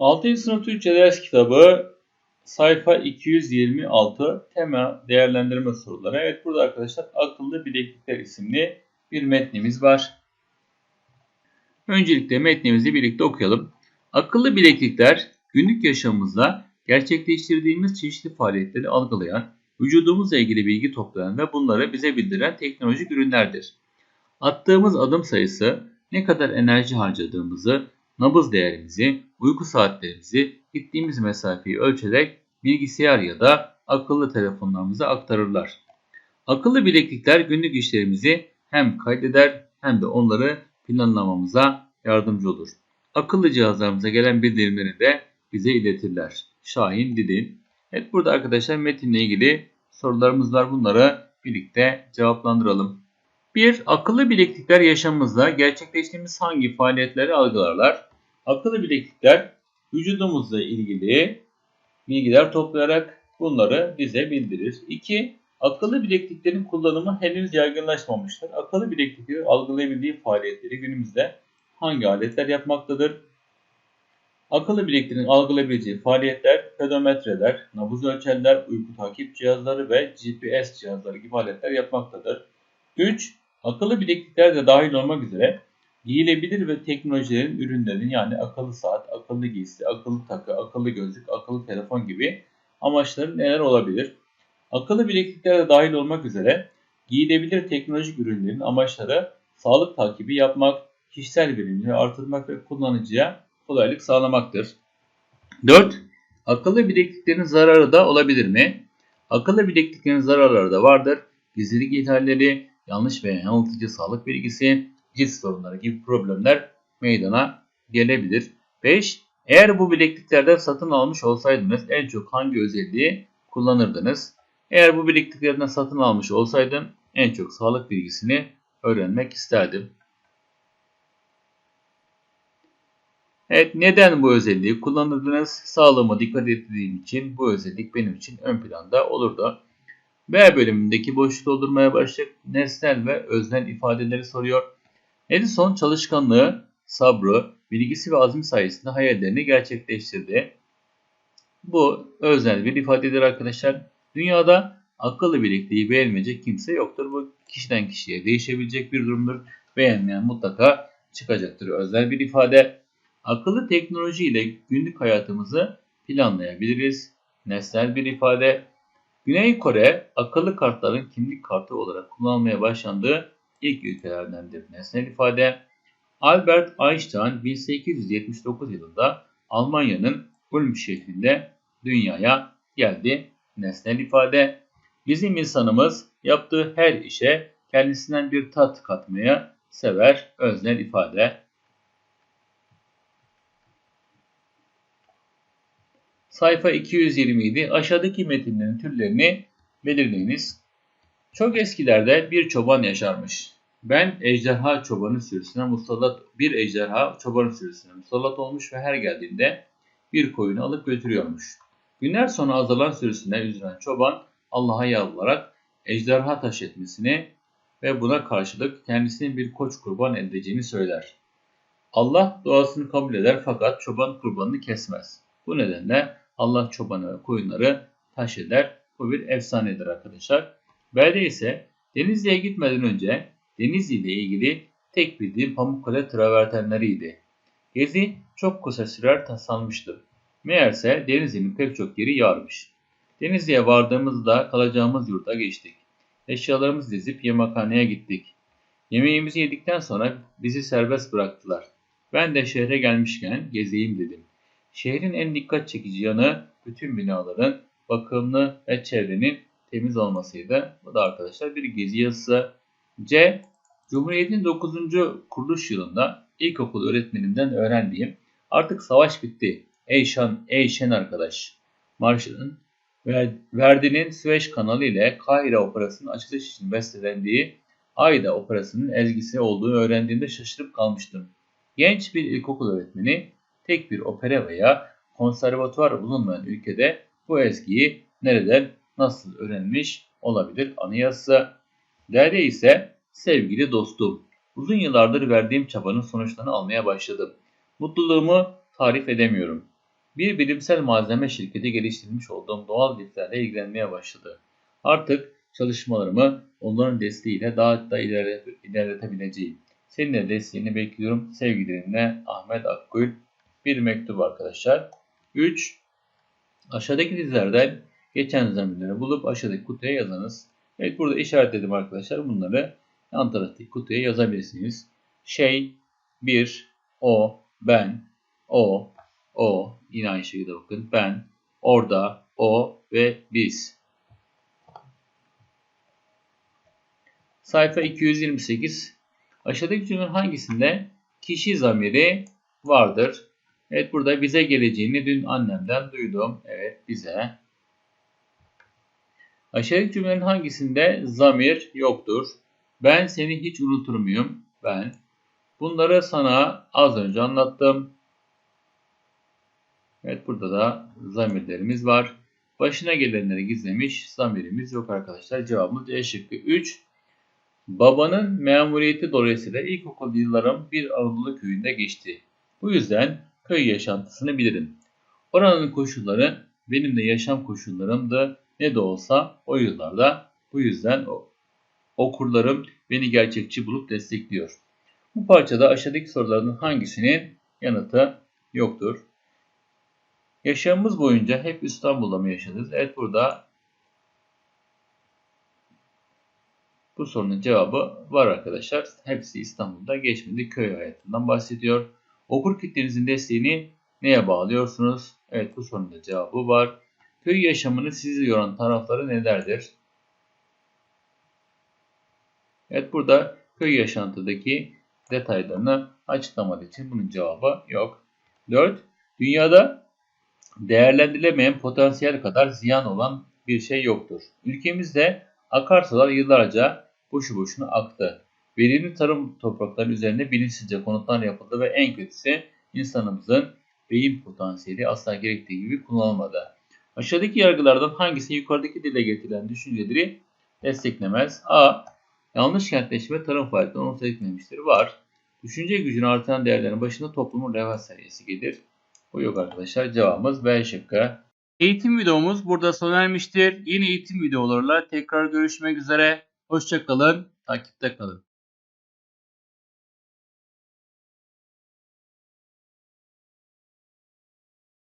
6. sınıf Türkçe ders kitabı sayfa 226 tema değerlendirme soruları. Evet burada arkadaşlar akıllı bileklikler isimli bir metnimiz var. Öncelikle metnimizi birlikte okuyalım. Akıllı bileklikler günlük yaşamımızda gerçekleştirdiğimiz çeşitli faaliyetleri algılayan, vücudumuzla ilgili bilgi toplayan ve bunları bize bildiren teknolojik ürünlerdir. Attığımız adım sayısı, ne kadar enerji harcadığımızı, nabız değerimizi, uyku saatlerimizi, gittiğimiz mesafeyi ölçerek bilgisayar ya da akıllı telefonlarımıza aktarırlar. Akıllı bileklikler günlük işlerimizi hem kaydeder hem de onları planlamamıza yardımcı olur. Akıllı cihazlarımıza gelen bildirimleri de bize iletirler. Şahin Didin. Evet burada arkadaşlar metinle ilgili sorularımız var. Bunları birlikte cevaplandıralım. 1. Akıllı bileklikler yaşamımızda gerçekleştiğimiz hangi faaliyetleri algılarlar? Akıllı bileklikler vücudumuzla ilgili bilgiler toplayarak bunları bize bildirir. 2. Akıllı bilekliklerin kullanımı henüz yaygınlaşmamıştır. Akıllı bilekliklerin algılayabildiği faaliyetleri günümüzde hangi aletler yapmaktadır? Akıllı bilekliklerin algılayabileceği faaliyetler pedometreler, nabız ölçerler, uyku takip cihazları ve GPS cihazları gibi aletler yapmaktadır. 3. Akıllı bileklikler de dahil olmak üzere giyilebilir ve teknolojilerin ürünlerinin yani akıllı saat, akıllı giysi, akıllı takı, akıllı gözlük, akıllı telefon gibi amaçları neler olabilir? Akıllı bileklikler de dahil olmak üzere giyilebilir teknolojik ürünlerin amaçları sağlık takibi yapmak, kişisel verimliliği artırmak ve kullanıcıya kolaylık sağlamaktır. 4. Akıllı bilekliklerin zararı da olabilir mi? Akıllı bilekliklerin zararları da vardır. Gizlilik ihlalleri, yanlış veya yanıltıcı sağlık bilgisi, cilt sorunları gibi problemler meydana gelebilir. 5. Eğer bu bilekliklerden satın almış olsaydınız en çok hangi özelliği kullanırdınız? Eğer bu bilekliklerden satın almış olsaydım en çok sağlık bilgisini öğrenmek isterdim. Evet neden bu özelliği kullanırdınız? Sağlığıma dikkat ettiğim için bu özellik benim için ön planda olurdu. B bölümündeki boşluk doldurmaya başlayıp nesnel ve öznel ifadeleri soruyor. Edison çalışkanlığı, sabrı, bilgisi ve azmi sayesinde hayallerini gerçekleştirdi. Bu öznel bir ifadedir arkadaşlar. Dünyada akıllı bilekliği beğenmeyecek kimse yoktur. Bu kişiden kişiye değişebilecek bir durumdur. Beğenmeyen mutlaka çıkacaktır. Özel bir ifade. Akıllı teknoloji ile günlük hayatımızı planlayabiliriz. Nesnel bir ifade. Güney Kore akıllı kartların kimlik kartı olarak kullanılmaya başlandığı ilk ülkelerdendir. Nesnel ifade. Albert Einstein 1879 yılında Almanya'nın Ulm şehrinde dünyaya geldi. Nesnel ifade. Bizim insanımız yaptığı her işe kendisinden bir tat katmaya sever. Öznel ifade. Sayfa 227 aşağıdaki metinlerin türlerini belirleyiniz. Çok eskilerde bir çoban yaşarmış. Ben ejderha çobanı sürüsüne musallat bir ejderha çobanı sürüsüne musallat olmuş ve her geldiğinde bir koyunu alıp götürüyormuş. Günler sonra azalan sürüsüne üzülen çoban Allah'a yalvararak ejderha taş etmesini ve buna karşılık kendisinin bir koç kurban edeceğini söyler. Allah duasını kabul eder fakat çoban kurbanını kesmez. Bu nedenle Allah çobanı ve koyunları taş eder. Bu bir efsanedir arkadaşlar. B'de ise Denizli'ye gitmeden önce Denizli ile ilgili tek bildiğim Pamukkale travertenleriydi. Gezi çok kısa sürer tasanmıştım. Meğerse Denizli'nin pek çok yeri yarmış. Denizli'ye vardığımızda kalacağımız yurda geçtik. Eşyalarımızı dizip yemekhaneye gittik. Yemeğimizi yedikten sonra bizi serbest bıraktılar. Ben de şehre gelmişken gezeyim dedim. Şehrin en dikkat çekici yanı bütün binaların bakımlı ve çevrenin temiz olmasıydı. Bu da arkadaşlar bir gezi yazısı. C. Cumhuriyet'in 9. kuruluş yılında ilkokul öğretmenimden öğrendiğim artık savaş bitti. Ey şan, ey şen arkadaş. Marşının Verdi'nin Süveyş kanalı ile Kahire Operası'nın açılış için bestelendiği Ayda Operası'nın ezgisi olduğunu öğrendiğimde şaşırıp kalmıştım. Genç bir ilkokul öğretmeni tek bir opera veya konservatuvar bulunmayan ülkede bu ezgiyi nereden nasıl öğrenmiş olabilir anıyası. Derde ise sevgili dostum. Uzun yıllardır verdiğim çabanın sonuçlarını almaya başladım. Mutluluğumu tarif edemiyorum. Bir bilimsel malzeme şirketi geliştirmiş olduğum doğal liflerle ilgilenmeye başladı. Artık çalışmalarımı onların desteğiyle daha da ilerle- ilerletebileceğim. Senin de desteğini bekliyorum. Sevgilerimle Ahmet Akgül. Bir mektup arkadaşlar. 3. Aşağıdaki dizilerden geçen zamirleri bulup aşağıdaki kutuya yazınız. Evet burada işaretledim arkadaşlar. Bunları yan taraftaki kutuya yazabilirsiniz. Şey, bir, o, ben, o, o, yine aynı şekilde bakın. Ben, orada, o ve biz. Sayfa 228. Aşağıdaki cümlenin hangisinde kişi zamiri vardır? Evet burada bize geleceğini dün annemden duydum. Evet bize. Aşağıdaki cümlenin hangisinde zamir yoktur? Ben seni hiç unutur muyum? Ben. Bunları sana az önce anlattım. Evet burada da zamirlerimiz var. Başına gelenleri gizlemiş zamirimiz yok arkadaşlar. Cevabımız E şıkkı 3. Babanın memuriyeti dolayısıyla ilkokul yıllarım bir Anadolu köyünde geçti. Bu yüzden köy yaşantısını bilirim. Oranın koşulları benim de yaşam koşullarımdı. Ne de olsa o yıllarda bu yüzden okurlarım beni gerçekçi bulup destekliyor. Bu parçada aşağıdaki sorulardan hangisinin yanıtı yoktur? Yaşamımız boyunca hep İstanbul'da mı yaşadınız? Evet burada bu sorunun cevabı var arkadaşlar. Hepsi İstanbul'da geçmedi. Köy hayatından bahsediyor. Okur kitlenizin desteğini neye bağlıyorsunuz? Evet bu sorunun da cevabı var. Köy yaşamını sizi yoran tarafları nelerdir? Evet burada köy yaşantıdaki detaylarını açıklamadığı için bunun cevabı yok. 4. Dünyada değerlendirilemeyen potansiyel kadar ziyan olan bir şey yoktur. Ülkemizde akarsular yıllarca boşu boşuna aktı. Verimli tarım toprakları üzerinde bilinçsizce konutlar yapıldı ve en kötüsü insanımızın beyin potansiyeli asla gerektiği gibi kullanılmadı. Aşağıdaki yargılardan hangisi yukarıdaki dile getirilen düşünceleri desteklemez? A. Yanlış kentleşme tarım faaliyetleri onu desteklemiştir. Var. Düşünce gücünü artıran değerlerin başında toplumun refah seviyesi gelir. Bu yok arkadaşlar. Cevabımız B şıkkı. Eğitim videomuz burada sona ermiştir. Yeni eğitim videolarıyla tekrar görüşmek üzere. Hoşçakalın. Takipte kalın.